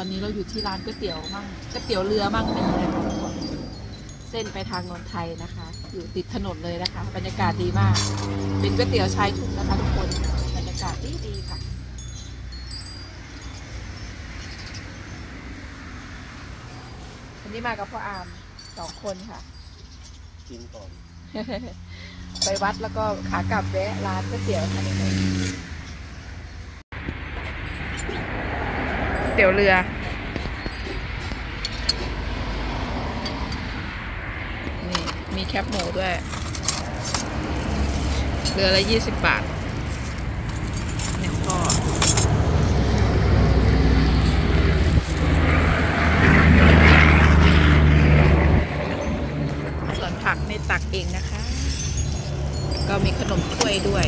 อนนี้เราอยู่ที่ร้านก๋วยเตี๋ยวมั่งก๋วยเตี๋ยวเรือมั่งมีนะคะทุกคนเส้นไปทางนนทไทยนะคะ อยู่ติดถนนเลยนะคะ บรรยากาศดีมาก เป็นก๋วยเตี๋ยวชายทุ่งนะคะทุกคนบรรยากาศดีดีๆค่ะวันนี้มากับพ่ออามสองคนค่ะ กินก่อน ไปวัดแล้วก็ขากลับแวะร้านก๋วยเตี๋ยวค่ะทุกคนก๋วยเตี๋ยวเรือ มีแคปหมูด้วยเรือละยี่สิบบาทเนี่ยพ่อส่วนผักในตักเองนะคะ ก็มีขนมถ้วยด้วย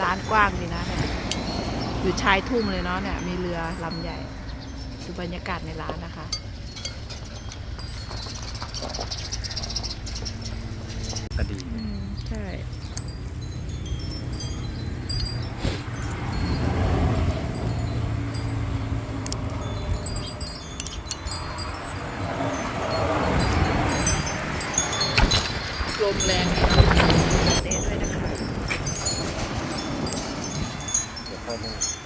ร้านกว้างดีนะเนี่ยอยู่ชายทุ่งเลยเนาะเนี่ย มีเรือลำใหญ่ดูบรรยากาศในร้านนะคะ ก็ดีใช่ ลมแรงเตะด้วยนะคะ เดี๋ยวเข้ามา